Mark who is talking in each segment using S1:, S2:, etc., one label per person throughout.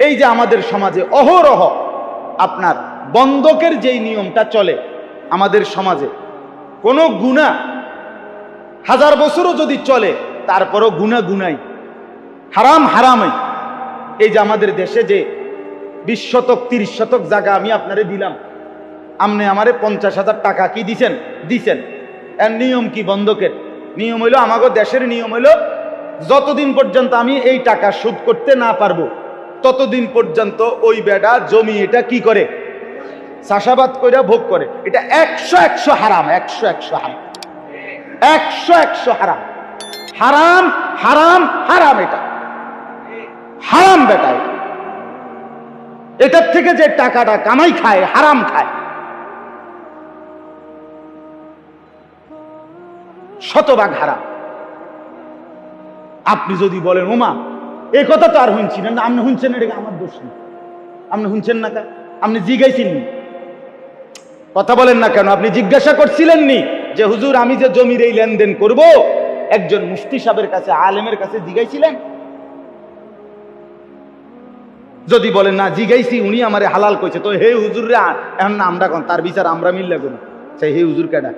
S1: এই যে আমাদের সমাজে অহরহ আপনার বন্ধকের যেই নিয়মটা চলে আমাদের সমাজে, কোনো গুণা হাজার বছরও যদি চলে, তারপরও গুণা গুনাই হারাম হারামই। এই যে আমাদের দেশে যে বিশ শতক, তিরিশ শতক জায়গা আমি আপনারে দিলাম, আপনি আমারে পঞ্চাশ হাজার টাকা কি দিছেন? দিছেন। এর নিয়ম কি বন্ধকের? নিয়ম হইল আমাগো দেশের নিয়ম হইল, যতদিন পর্যন্ত আমি এই টাকা শোধ করতে না পারব ততদিন পর্যন্ত ওই বেডা জমি এটা কি করে? চাষাবাদ কইরা ভোগ করে। এটা একশো একশো হারাম, একশো একশো হারাম। একশো একশো হারাম। হারাম হারাম হারাম এটা। হারাম বেটা এটা। এটার থেকে যে টাকাটা কামাই খায়, হারাম খায়। শতভাগ হারাম। আপনি যদি বলেন, ওমা এই কথা তো আর শুনছি না। আপনি শুনছেন এটা আমার দোষ নেই আপনি শুনছেন না কা আপনি জিজ্ঞাইছেন নি। কথা বলেন না কেন? আপনি জিজ্ঞাসা করছিলেন নি যে, হুজুর, আমি যে জমির এই লেনদেন করব, একজন মুফতি সাহেবের কাছে, আলেমের কাছে জিগাইছিলেন যদি বলেন, না জিগাইছি উনি আমারে হালাল কইছে। তো হে হুজুর রে এখন না, আমরা কোন, তার বিচার আমরা মিল্লা করি হে হুজুর কেডা?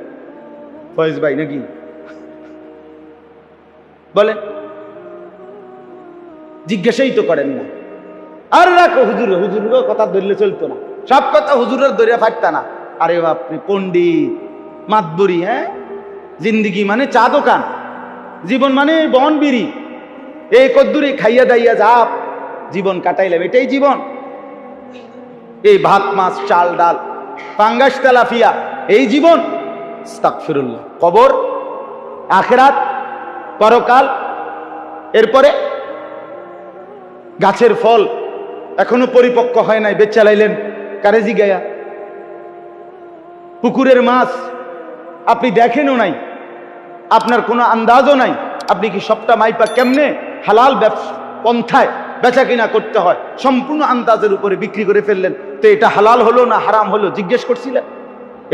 S1: ফয়েজ ভাই নাকি? বলেন। জিজ্ঞাসাই তো করেন না। আর রাখো হুজুর হুজুরের কথা ধরলে চলতো না। সব কথা হুজুরের ধরে ফাটতা না। আরে বাপরে, পণ্ডিত, মাতবুরি হ্যাঁ? জিন্দিগি মানে চা দোকান। জীবন মানে বন বিড়ি। এই কদ্দুরি খাইয়া দাইয়া যাপ। জীবন কাটাইলাম, এটাই জীবন। এই ভাত, মাছ, চাল, ডাল পাঙ্গাস তেলাফিয়া এই জীবন। কবর, আখেরাত, পরকাল, এরপরে গাছের ফল এখনও পরিপক্ক হয় নাই বেচালাইলেন কারেজি গায়া পুকুরের মাছ আপনি দেখেনও নাই, আপনার কোনো আন্দাজও নাই, আপনি কি সবটা মাইপা কেমনে হালাল ব্যবসা, পন্থায় বেচা কিনা করতে হয়, সম্পূর্ণ আন্দাজের উপরে বিক্রি করে ফেললেন। তো এটা হালাল হলো না হারাম হলো, জিজ্ঞেস করছিলেন?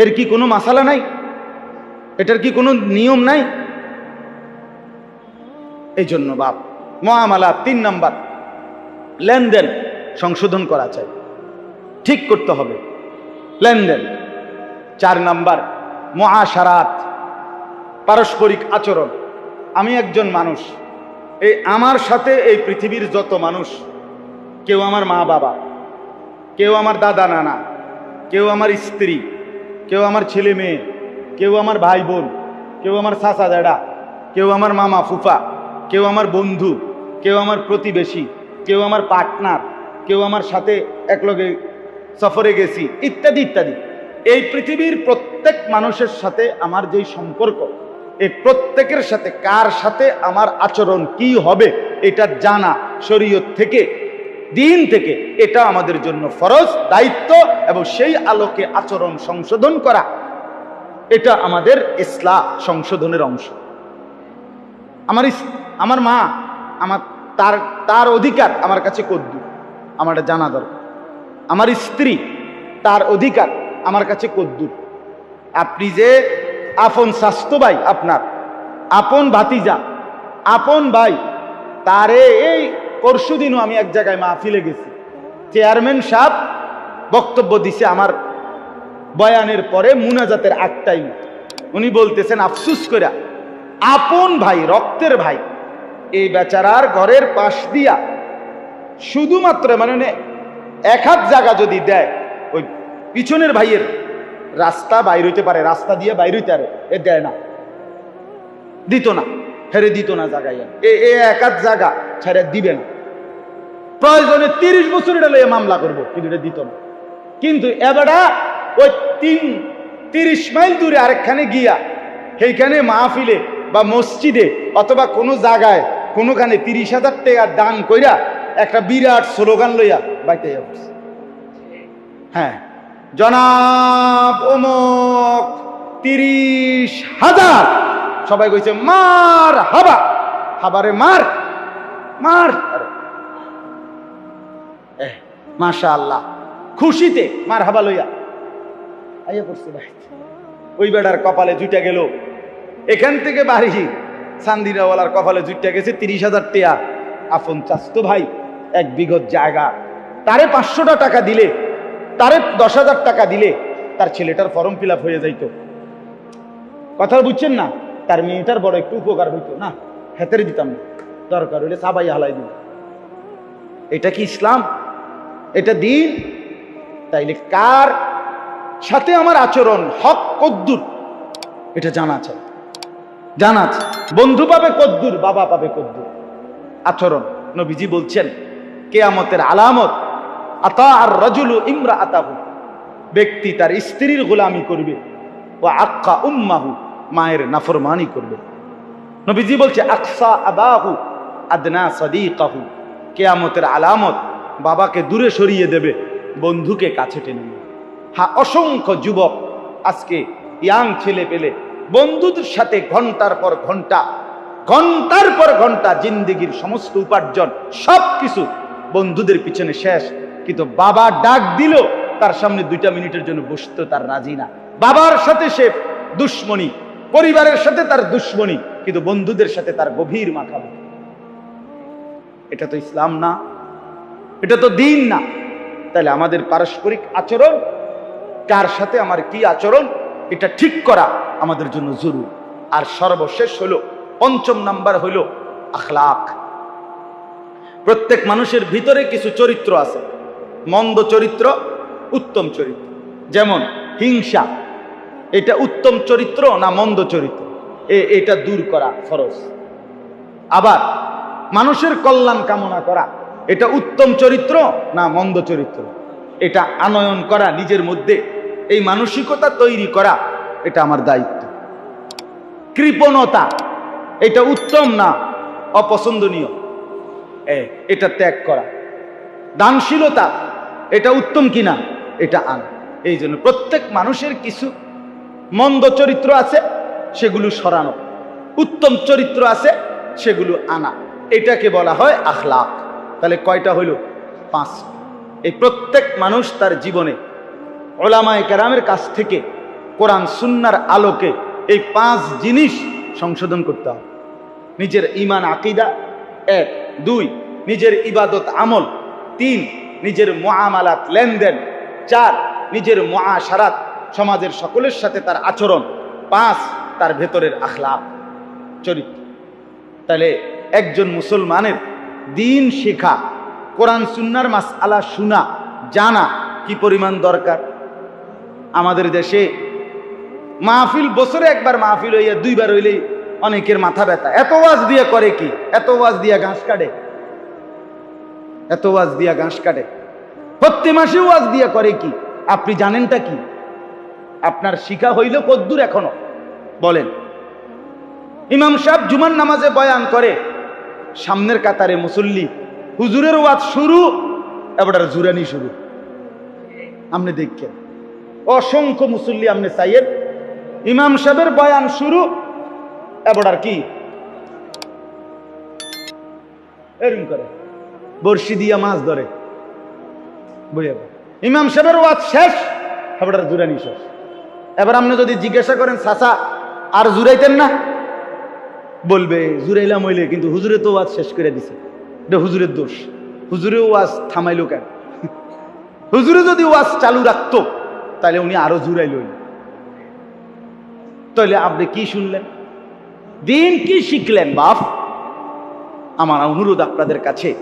S1: এর কি কোনো মাসালা নাই? এটার কি কোনো নিয়ম নাই? এই জন্য বাপ, মহামালা তিন নাম্বার। লেনদেন সংশোধন করা চাই। ঠিক করতে হবে। লেনদেন। চার নাম্বার, মহাসারাত, পারস্পরিক আচরণ। আমি একজন মানুষ। এই আমার সাথে এই পৃথিবীর যত মানুষ, কেউ আমার মা বাবা, কেউ আমার দাদা নানা, কেউ আমার স্ত্রী, কেউ আমার ছেলে মেয়ে, কেউ আমার ভাই বোন, কেউ আমার চাচা দাদা, কেউ আমার মামা ফুফা, কেউ আমার বন্ধু, কেউ আমার প্রতিবেশী কেউ আমার পার্টনার কেউ আমার সাথে একলগে সফরে গেছি, ইত্যাদি ইত্যাদি। এই পৃথিবীর প্রত্যেক মানুষের সাথে আমার যেই সম্পর্ক, এই প্রত্যেকের সাথে কার সাথে আমার আচরণ কি হবে, এটা জানা শরীয়ত থেকে, দিন থেকে এটা আমাদের জন্য ফরজ, দায়িত্ব এবং সেই আলোকে আচরণ সংশোধন করা, এটা আমাদের ইসলা সংশোধনের অংশ। আমার আমার মা, আমার তার তার অধিকার আমার কাছে কদ্দু আমার এটা জানা দরকার। আমার স্ত্রী, তার অধিকার আমার কাছে কদ্দুর। আপনি যে, আপন স্বাস্থ্য ভাই আপনার, আপন ভাতিজা, আপন ভাই, তারে এই পরশু দিনও আমি এক জায়গায় মাহফিলে গেছি। চেয়ারম্যান সাহেব বক্তব্য দিছে আমার বয়ানের পরে মুনাজাতের আগ টাইম উনি বলতেছেন, আফসুস করে আপন ভাই, রক্তের ভাই এই বেচারার ঘরের পাশ দিয়া শুধুমাত্র মানে এক হাত জায়গা যদি দেয়, ওই পিছনের ভাইয়ের রাস্তা বাইর হইতে পারে, রাস্তা দিয়ে বাইর হইতে পারে, এ দেয় না। দিত না হেরে দিত না জায়গায় এ এক হাত জায়গা ছেড়ে দিবে না। প্রয়োজনে তিরিশ বছর এটা লইয়া মামলা করব, কিন্তু এটা দিত না। কিন্তু এবারটা ওই তিন, তিরিশ মাইল দূরে আরেকখানে গিয়া সেইখানে মাহফিলে বা মসজিদে অথবা কোনো জায়গায় কোনোখানে তিরিশ হাজার টাকা দান কইরা একটা বিরাট স্লোগান লইয়া বাইতে হ্যাঁ। জনাব অমুক, তিরিশ হাজার। সবাই কইছে, মার হাবা। হাবারে মার মার। মাশা আল্লাহ খুশিতে মার হাবা লইয়া। আইয়া পড়ছে ভাই ওই বেড়ার কপালে জুটে গেল। এখান থেকে বাড়ি। সান্দিনাওয়ালার কপালে জুটে গেছে তিরিশ হাজার টিয়া। আপন চাস্তো ভাই, এক বিঘত জায়গা। তারে পাঁচশোটা টাকা দিলে, তারে দশ হাজার টাকা দিলে তার ছেলেটার ফর্ম ফিল হয়ে যাইতো। কথা বুঝছেন না? তার মেয়েটার বড় একটু উপকার হইতো না? হেতেরে দিতাম না। দরকার হইলে সাবাই হালাই দিব। এটা কি ইসলাম? এটা দিন? তাইলে কার সাথে আমার আচরণ? হক কদ্দুর? এটা জানা চাই জানা আছে বন্ধু পাবে কদ্দুর, বাবা পাবে কদ্দুর। আচরণ, নবীজি বলছেন, কেয়ামতের আলামত, আতা আর রজুলু ইমরা আতাহু ব্যক্তি তার স্ত্রীর গোলামি করবে ও আক্কা উম্মাহু মায়ের নাফরমানি করবে। নবীজি বলছে, আকসা আবাহু আদনা সদিকাহু। কেয়ামতের আলামত বাবাকে দূরে সরিয়ে দেবে, বন্ধুকে কাছে টেনে হ্যাঁ অসংখ্য যুবক আজকে ইয়াং ছেলে পেলে বন্ধুদের সাথে ঘণ্টার পর ঘণ্টা, ঘণ্টার পর ঘণ্টা জিন্দিগির সমস্ত উপার্জন সব কিছু বন্ধুদের পিছনে শেষ। কিন্তু বাবা ডাক দিল, তার সামনে দুইটা মিনিটের জন্য বসতে তার রাজি না। বাবার সাথে সে দুশ্মনী, পরিবারের সাথে তার দুশ্মনী, কিন্তু বন্ধুদের সাথে তার গভীর মাখামাখি এটা তো ইসলাম না, এটা তো দিন না। তাহলে আমাদের পারস্পরিক আচরণ, কার সাথে আমার কি আচরণ, এটা ঠিক করা। আমাদের জন্য জরুরি। আর সর্বশেষ হলো, পঞ্চম নাম্বার হলো আখলাক। প্রত্যেক মানুষের ভিতরে কিছু চরিত্র আছে। মন্দ চরিত্র, উত্তম চরিত্র। যেমন হিংসা, এটা উত্তম চরিত্র না মন্দ চরিত্র? এ- এটা দূর করা ফরজ। আবার মানুষের কল্যাণ কামনা করা, এটা উত্তম চরিত্র না মন্দ চরিত্র? এটা আনয়ন করা, নিজের মধ্যে এই মানসিকতা তৈরি করা এটা আমার দায়িত্ব। কৃপণতা, এটা উত্তম না, অপছন্দনীয়। এটা ত্যাগ করা। দানশীলতা, এটা উত্তম কিনা, এটা আন। এই জন্য প্রত্যেক মানুষের কিছু মন্দ চরিত্র আছে, সেগুলো সরানো। উত্তম চরিত্র আছে, সেগুলো আনা। এটাকে বলা হয় আখলাক। তাহলে কয়টা হইল পাঁচ। এই প্রত্যেক মানুষ তার জীবনে ওলামায় কেরামের কাছ থেকে কোরআন সুন্নার আলোকে এই পাঁচ জিনিস সংশোধন করতে হবে। নিজের ইমান আকিদা, এক। দুই, নিজের ইবাদত আমল। তিন, নিজের মোয়ামালাত লেনদেন। চার, নিজের মোয়াশারাত সমাজের সকলের সাথে তার আচরণ। পাঁচ, তার ভেতরের আখলাপ। চরিত্র। তাহলে একজন মুসলমানের দিন শেখা, কোরআন সুন্নার মাস আলা শোনা, জানা কি পরিমাণ দরকার? আমাদের দেশে মাহফিল, বছরে একবার মাহফিল হইয়া দুইবার হইলেই অনেকের মাথা ব্যথা। এত ওয়াজ দিয়ে করে কি? এত ওয়াজ দিয়া ঘাস কাটে। এত ওয়াজ দিয়া ঘাস কাটে। প্রত্যেক মাসে ওয়াজ দিয়া করে কি? আপনি জানেনটা কি? আপনার শিখা হইল কদ্দুর এখনও। বলেন। ইমাম সাহেব জুমার নামাজে বয়ান করে, সামনের কাতারে মুসল্লি, হুজুরের ওয়াজ শুরু এবার জুরানি শুরু। আপনি দেখছেন অসংখ্য মুসল্লি আপনি চাইয়েন। ইমাম সাহেবের বয়ান শুরু। এবার কি? এরকম করে। বর্ষি দিয়া মাছ ধরে। বুঝে ইমাম সাহেবের ওয়াজ শেষ, এবার জুরানি শেষ। এবার আপনি যদি জিজ্ঞাসা করেন, চাচা, আর জুরাইতেন না? বলবে জুরাইলাম হইলে, কিন্তু হুজুরে তো ওয়াজ শেষ করে দিছে। এটা হুজুরের দোষ। হুজুরে ওয়াজ থামাইলো কেন? হুজুরে যদি ওয়াজ চালু রাখতো, তাহলে উনি আরও জুড়াইল তাহলে আপনি কি শুনলেন? দিন কি শিখলেন বাপ? আমার অনুরোধ আপনাদের কাছে,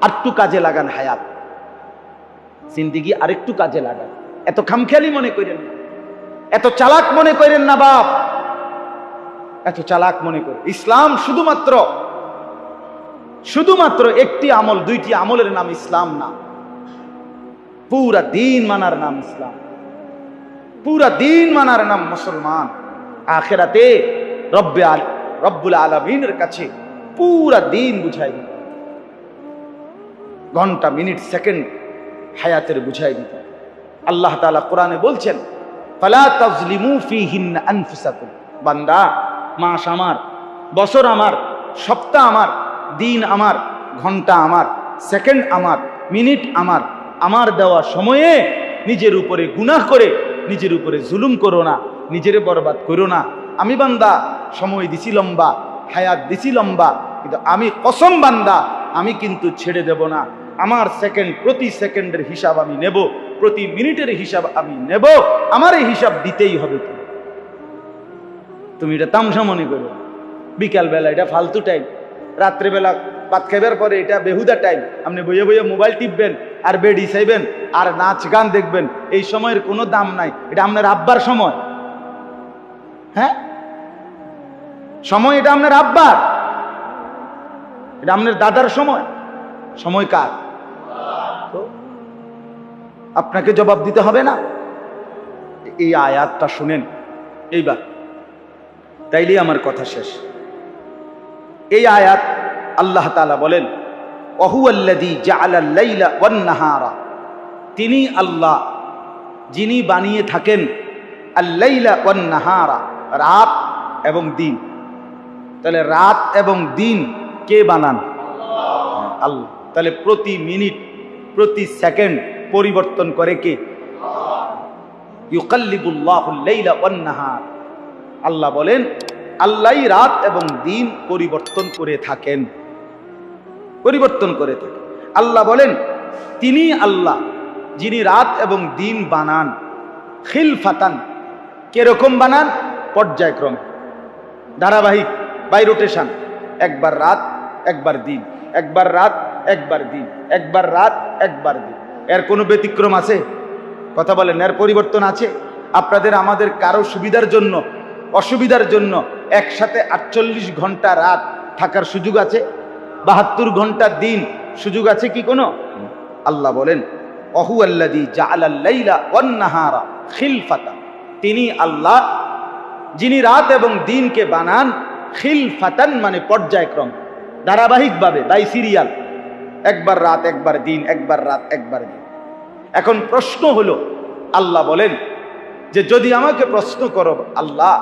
S1: আরেকটু কাজে লাগান হায়াত। জিন্দিগি আরেকটু কাজে লাগান। এত খামখেয়ালি মনে করেন না। এত চালাক মনে করেন না বাপ। এত চালাক মনে করে ইসলাম শুধুমাত্র শুধুমাত্র একটি আমল, দুইটি আমলের নাম ইসলাম না। পুরা দিন মানার নাম ইসলাম। পুরা দিন মানার নাম মুসলমান। আখেরাতে রব্বে আল রব্বুল আলমিনের কাছে পুরা দিন বুঝাই দিত। ঘণ্টা, মিনিট, সেকেন্ড হায়াতের বুঝাই দিত। আল্লাহ তাআলা কোরআনে বলছেন, ফালা তাজলিমু ফিহিন্না আনফুসাকুম। বান্দা, মাস আমার, বছর আমার, সপ্তাহ আমার, দিন আমার, ঘণ্টা আমার, সেকেন্ড আমার, মিনিট আমার আমার দেওয়া সময়ে নিজের উপরে গুনাহ করে, নিজের উপরে জুলুম করো না। নিজেরে বরবাদ করো না। আমি বান্দা, সময় দিছি লম্বা, হায়াত দিছি লম্বা, কিন্তু আমি কসম বান্দা, আমি কিন্তু ছেড়ে দেব না। আমার সেকেন্ড প্রতি সেকেন্ডের হিসাব আমি নেব, প্রতি মিনিটের হিসাব আমি নেব, আমার এই হিসাব দিতেই হবে তুমি এটা তামসা মনে করো বিকালবেলা এটা ফালতু টাইম রাত্রেবেলা ভাত খাইবার পরে এটা বেহুদা টাইম আপনি বইয়ে বইয়ে মোবাইল টিপবেন আর বেডি চাইবেন আর নাচ গান দেখবেন, এই সময়ের কোনো দাম নাই। এটা আপনার আব্বার সময়। হ্যাঁ? সময় এটা আপনার আব্বার। এটা আপনার দাদার সময়। সময় কার? আপনাকে জবাব দিতে হবে না। এই আয়াতটা শুনেন। এইবার। তাইলেই আমার কথা শেষ। এই আয়াত আল্লাহ তালা বলেন তিনি আল্লাহ, যিনি বানিয়ে থাকেন, আল্লাইলা নাহারা রাত এবং দিন। তাহলে রাত এবং দিন কে বানান? আল্লাহ। তাহলে প্রতি মিনিট, প্রতি সেকেন্ড পরিবর্তন করে কে? আল্লাহ বলেন আল্লাহই রাত এবং দিন পরিবর্তন করে থাকেন। পরিবর্তন করে থাকেন আল্লাহ বলেন, তিনি আল্লাহ যিনি রাত এবং দিন বানান। খিল ফাতান কীরকম বানান? পর্যায়ক্রমে। ধারাবাহিক বাই রোটেশন একবার রাত, একবার দিন। একবার রাত, একবার দিন। একবার রাত, একবার দিন। এর কোনো ব্যতিক্রম আছে? কথা বলেন, এর পরিবর্তন আছে? আপনাদের, আমাদের কারও সুবিধার জন্য, অসুবিধার জন্য একসাথে আটচল্লিশ ঘণ্টা রাত থাকার সুযোগ আছে? বাহাত্তর ঘণ্টা দিন সুযোগ আছে কি কোনো? আল্লাহ বলেন অহু আল্লাদি ওয়ান্নাহারা খিলফাতা। তিনি আল্লাহ যিনি রাত এবং দিনকে বানান, খিলফাতান মানে পর্যায়ক্রম, ধারাবাহিকভাবে বাই সিরিয়াল একবার রাত, একবার দিন, একবার রাত, একবার দিন। এখন প্রশ্ন হলো, আল্লাহ বলেন যে যদি আমাকে প্রশ্ন করো, আল্লাহ,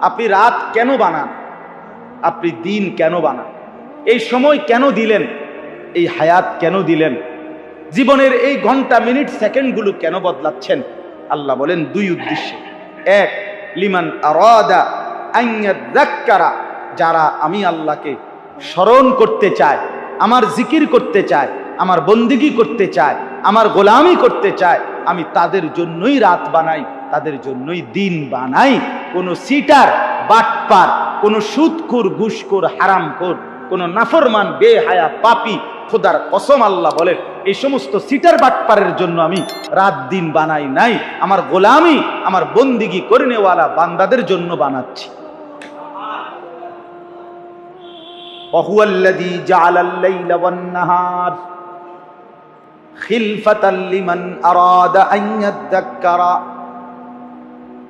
S1: আপনি রাত কেন বানান? আপনি দিন কেন বানান? এই সময় কেন দিলেন? এই হায়াত কেন দিলেন? জীবনের এই ঘণ্টা, মিনিট, সেকেন্ডগুলো কেন বদলাচ্ছেন? আল্লাহ বলেন দুই উদ্দেশ্যে। এক লিমান আরাদা আইয়াদ্দাক্কারা যারা আমি আল্লাহকে স্মরণ করতে চায়, আমার জিকির করতে চায়, আমার বন্দিগি করতে চায়, আমার গোলামি করতে চায়, আমি তাদের জন্যই রাত বানাই, তাদের জন্যই দিন বানাই। কোনো সিটার, বাটপার, কোনো সুদকুর ঘুষকুর হারামখোর, কোনো নাফরমান, বেহায়া, পাপি খোদার কসম আল্লাহ বলেন এই সমস্ত সিটার বাটপারের জন্য আমি রাত দিন বানাই নাই, আমার গোলামি, আমার বন্দিগি করে নেওয়ালা বান্দাদের জন্য বানাচ্ছি। অহুয়াল্লাদি জালাল্লাইলা ওয়ান্নাহার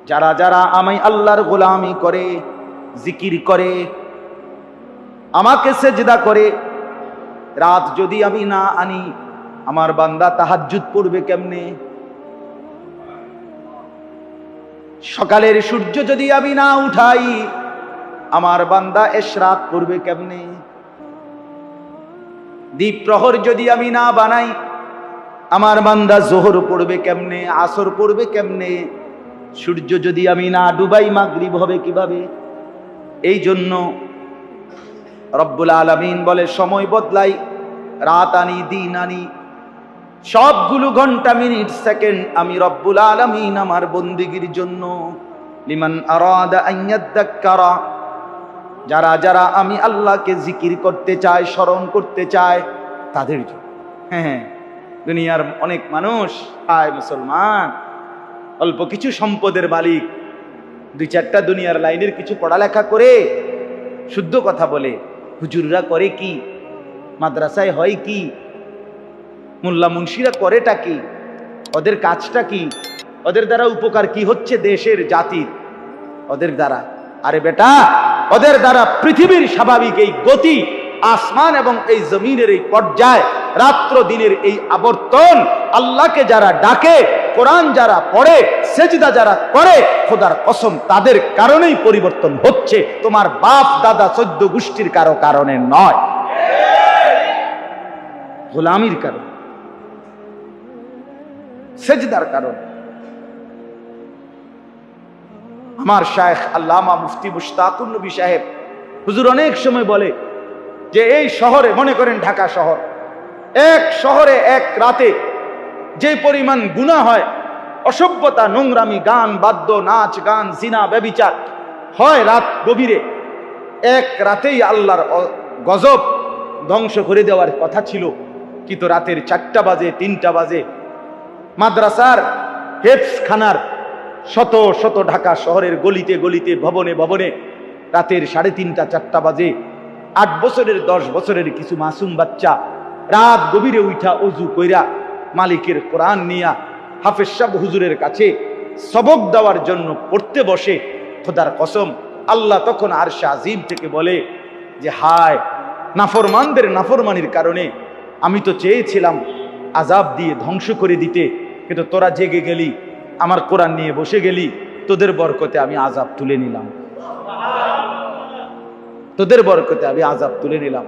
S1: যারা যারা আমি আল্লাহর গোলামি করে, জিকির করে, আমাকে সেজদা করে রাত যদি আমি না আনি, আমার বান্দা তাহাজ্জুদ পড়বে কেমনে? সকালের সূর্য যদি আমি না উঠাই, আমার বান্দা এশরাত করবে কেমনে? দ্বীপ প্রহর যদি আমি না বানাই, আমার বান্দা জোহর পড়বে কেমনে? আসর পড়বে কেমনে? সূর্য যদি আমি না ডুবাই, মাগরিব হবে কীভাবে? এই জন্য রব্বুল আলমিন বলে, সময় বদলাই, রাত আনি, দিন আনি। সবগুলো ঘণ্টা, মিনিট, সেকেন্ড আমি রব্বুল আলমিন আমার বন্দিগির জন্য। লিমান যারা যারা আমি আল্লাহকে জিকির করতে চায়, স্মরণ করতে চায়, তাদের জন্য। হ্যাঁ হ্যাঁ দুনিয়ার অনেক মানুষ আয় মুসলমান, অল্প কিছু সম্পদের মালিক, দুই চারটা দুনিয়ার লাইনের কিছু পড়ালেখা করে, শুদ্ধ কথা বলে হুজুররা করে কি? মাদ্রাসায় হয় কি? মোল্লা মুন্সিরা করেটা কি? ওদের কাজটা কি? ওদের দ্বারা উপকার কি হচ্ছে দেশের জাতির? ওদের দ্বারা। আরে বেটা, ওদের দ্বারা পৃথিবীর স্বাভাবিক এই গতি, আসমান এবং এই জমিনের এই পর্যায়, রাত্র দিনের এই আবর্তন, আল্লাহকে যারা ডাকে কোরআন যারা পড়ে, সেজদা যারা করে, খোদার কসম তাদের কারণেই পরিবর্তন হচ্ছে। তোমার বাপ, দাদা, চোদ্দ গোষ্ঠীর কারও কারণে নয়। গোলামির কারণ, সেজদার কারণ। আমার শায়েখ আল্লামা মুফতি মুশতাকুর নবী সাহেব হুজুর অনেক সময় বলে যে, এই শহরে মনে করেন ঢাকা শহর, এক শহরে এক রাতে যে পরিমাণ গুণা হয়, অসভ্যতা, নোংরামি, গান, বাদ্য, নাচ, গান, জিনা, ব্যবিচার হয় রাত গভীরে। এক রাতেই আল্লাহর গজব ধ্বংস করে দেওয়ার কথা ছিল। কিন্তু রাতের চারটা বাজে, তিনটা বাজে, মাদ্রাসার হেফস খানার শত শত ঢাকা শহরের গলিতে গলিতে, ভবনে ভবনে রাতের সাড়ে তিনটা, চারটা বাজে, আট বছরের, দশ বছরের কিছু মাসুম বাচ্চা রাত গভীরে উঠা অজু কইরা মালিকের কোরআন নিয়া হাফেজ সাহ হুজুরের কাছে সবক দেওয়ার জন্য পড়তে বসে। খোদার কসম, আল্লাহ তখন আর আজিম থেকে বলে যে, হায়, নাফরমানদের নাফরমানির কারণে আমি তো চেয়েছিলাম আজাব দিয়ে ধ্বংস করে দিতে, কিন্তু তোরা জেগে গেলি, আমার কোরআন নিয়ে বসে গেলি, তোদের বরকতে আমি আজাব তুলে নিলাম। তোদের বরকতে আমি আজাব তুলে নিলাম।